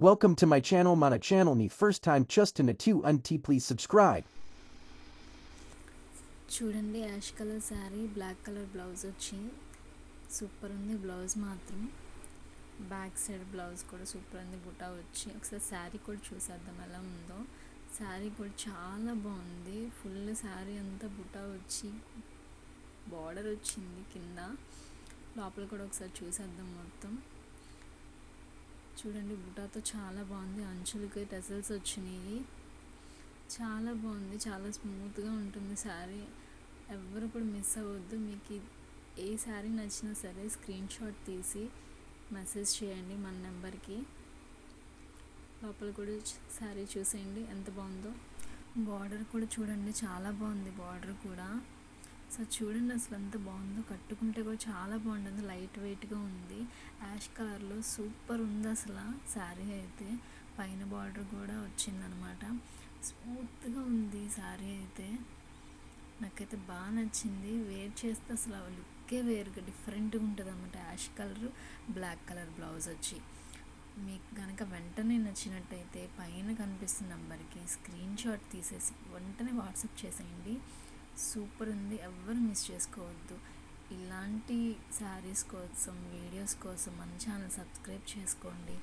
Welcome to my channel Mana channel ni first time just in a 2 unti please subscribe. చూడండి ash colour sari black colour blouse వచ్చి super ఉంది blouse మాత్రం. Back side blouse కూడా super ఉంది బుటా వచ్చి. ఒకసారి శారీ కూడా చూసేద్దాం ఎలా ఉందో. శారీ కూడా చాలా బాగుంది. ఫుల్ శారీ అంతా బుటా వచ్చి బార్డర్ వచ్చింది కింద. లోపల కూడా ఒకసారి చూసేద్దాం మొత్తం. చూడండి బుటాతో చాలా బాగుంది. అంచులకి టెసల్స్ వచ్చినాయి. చాలా బాగుంది. చాలా స్మూత్గా ఉంటుంది శారీ. ఎవరు కూడా మిస్ అవ్వద్దు. మీకు ఏ శారీ నచ్చినా సరే స్క్రీన్ షాట్ తీసి మెసేజ్ చేయండి మన నెంబర్కి. లోపల కూడా శారీ చూసేయండి. ఎంత బాగుందో. బార్డర్ కూడా చూడండి. చాలా బాగుంది బార్డర్ కూడా. సో చూడండి అసలు ఎంత బాగుందో. కట్టుకుంటే కూడా చాలా బాగుంటుంది. లైట్ వెయిట్గా ఉంది. యాష్ కలర్లో సూపర్ ఉంది అసలు శారీ అయితే. పైన బార్డర్ కూడా వచ్చిందనమాట. స్మూత్గా ఉంది శారీ అయితే. నాకైతే బాగా నచ్చింది. వేర్ చేస్తే అసలు ఆ లుక్కే వేరుగా డిఫరెంట్గా ఉంటుంది అనమాట ash colour black colour blouse వచ్చి. మీకు కనుక వెంటనే నచ్చినట్టయితే పైన కనిపిస్తున్న నెంబర్కి స్క్రీన్ షాట్ తీసేసి వెంటనే వాట్సాప్ చేసేయండి. సూపర్ ఉంది. ఎవ్వరు మిస్ చేసుకోవద్దు. ఇలాంటి శారీస్ కోసం వీడియోస్ కోసం మన ఛానల్ సబ్స్క్రైబ్ చేసుకోండి.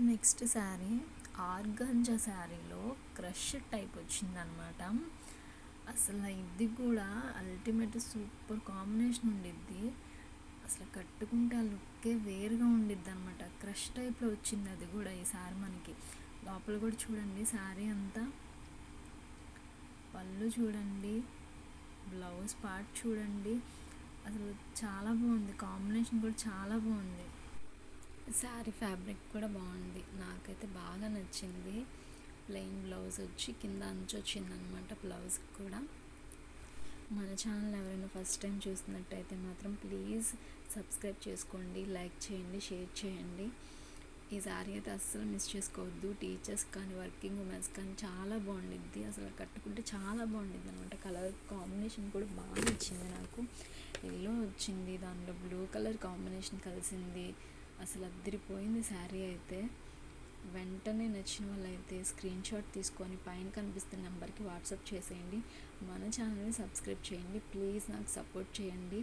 నెక్స్ట్ శారీ ఆర్గంజా శారీలో క్రష్ టైప్ వచ్చిందనమాట. అసలు ఇది కూడా అల్టిమేట్ సూపర్ కాంబినేషన్ ఉండిద్ది. అసలు కట్టుకుంటే ఆ లుక్కే వేరుగా ఉండిద్ది అనమాట క్రష్ టైప్లో వచ్చింది అది కూడా ఈ శారీ మనకి. లోపల కూడా చూడండి శారీ అంతా. పళ్ళు చూడండి. బ్లౌజ్ పార్ట్ చూడండి. అసలు చాలా బాగుంది. కాంబినేషన్ కూడా చాలా బాగుంది. శారీ ఫ్యాబ్రిక్ కూడా బాగుంది. నాకైతే బాగా నచ్చింది. ప్లెయిన్ బ్లౌజ్ వచ్చి కింద అంచు వచ్చిందనమాట బ్లౌజ్ కూడా. మన ఛానల్ ఎవరైనా ఫస్ట్ టైం చూసినట్టయితే మాత్రం ప్లీజ్ సబ్స్క్రైబ్ చేసుకోండి. లైక్ చేయండి షేర్ చేయండి. ఈ శారీ అయితే అస్సలు మిస్ చేసుకోవద్దు. టీచర్స్ కానీ వర్కింగ్ ఉమెన్స్ కానీ చాలా బాగుండిద్ది. అసలు కట్టుకుంటే చాలా బాగుండిద్ది అనమాట కలర్ కాంబినేషన్ కూడా బాగా నచ్చింది నాకు. ఎల్లో వచ్చింది దాంట్లో బ్లూ కలర్ కాంబినేషన్ కలిసింది. అసలు అద్దరిపోయింది శారీ అయితే. వెంటనే నచ్చిన వాళ్ళైతే స్క్రీన్ షాట్ తీసుకొని పైన కనిపిస్తున్న నెంబర్కి వాట్సాప్ చేసేయండి. మన ఛానల్ని సబ్స్క్రైబ్ చేయండి. ప్లీజ్ నాకు సపోర్ట్ చేయండి.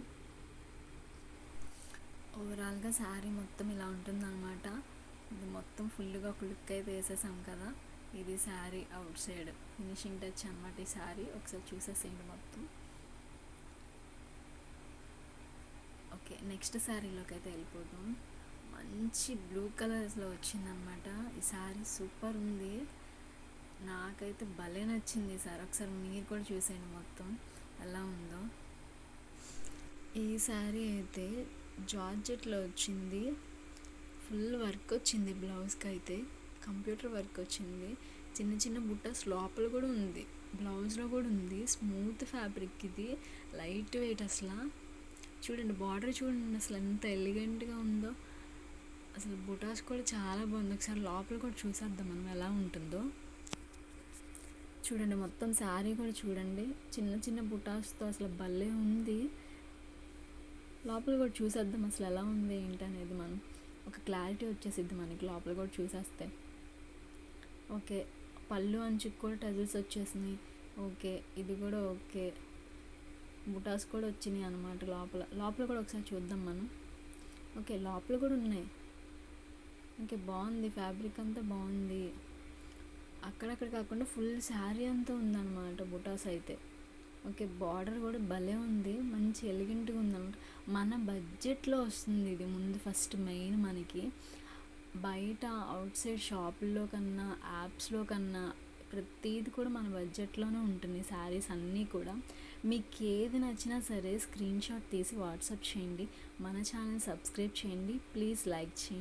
ఓవరాల్గా శారీ మొత్తం ఇలా ఉంటుందన్నమాట. ఇది మొత్తం ఫుల్గా ఒక లుక్ అయితే వేసేసాం కదా. ఇది sari outside. Finishing touch అనమాట ఈ శారీ. ఒకసారి చూసేసేయండి మొత్తం. ఓకే నెక్స్ట్ శారీలోకి అయితే వెళ్ళిపోదాం. మంచి బ్లూ కలర్స్లో వచ్చిందనమాట ఈ శారీ సూపర్ ఉంది. నాకైతే భలే నచ్చింది సార్ ఒకసారి మీరు కూడా చూసేయండి మొత్తం. ఎలా ఉందో. ఈ శారీ అయితే జార్జెట్లో వచ్చింది. ఫుల్ వర్క్ వచ్చింది బ్లౌజ్కి అయితే. కంప్యూటర్ వర్క్ వచ్చింది. చిన్న చిన్న బుట్టస్ లోపల కూడా ఉంది. బ్లౌజ్లో కూడా ఉంది. స్మూత్ ఫ్యాబ్రిక్ ఇది. లైట్ వెయిట్ అసలు. చూడండి బార్డర్ చూడండి అసలు ఎంత ఎలిగెంట్గా ఉందో. అసలు బుటాస్ కూడా చాలా బాగుంది. ఒకసారి లోపల కూడా చూసేద్దాం మనం ఎలా ఉంటుందో. చూడండి మొత్తం శారీ కూడా చూడండి. చిన్న చిన్న బుటాస్తో అసలు భలే ఉంది. లోపల కూడా చూసేద్దాం అసలు ఎలా ఉంది ఏంటి అనేది మనం. ఒక క్లారిటీ వచ్చేసిద్ది మనకి లోపల కూడా చూసేస్తే. ఓకే పళ్ళు అంచుకు కూడా టజిల్స్ వచ్చేసినాయి. ఓకే ఇది కూడా ఓకే. బుటాస్ కూడా వచ్చినాయి అనమాట లోపల. లోపల కూడా ఒకసారి చూద్దాం మనం. ఓకే లోపల కూడా ఉన్నాయి. ఓకే బాగుంది. ఫ్యాబ్రిక్ అంతా బాగుంది. అక్కడక్కడ కాకుండా ఫుల్ శారీ అంతా ఉందన్నమాట బుటాస్ అయితే. ఓకే బార్డర్ కూడా భలే ఉంది. మంచి ఎలిగెంట్గా ఉందన్నమాట. మన బడ్జెట్లో వస్తుంది ఇది ముందు ఫస్ట్ మెయిన్ మనకి. బయట అవుట్ సైడ్ షాపుల్లో కన్నా యాప్స్లో కన్నా ప్రతిది కూడా మన బడ్జెట్లోనే ఉంటుంది. శారీస్ అన్నీ కూడా. మీకు ఏది నచ్చినా సరే స్క్రీన్ షాట్ తీసి వాట్సాప్ చేయండి. మన ఛానల్ సబ్స్క్రైబ్ చేయండి. ప్లీజ్ లైక్ చేయండి.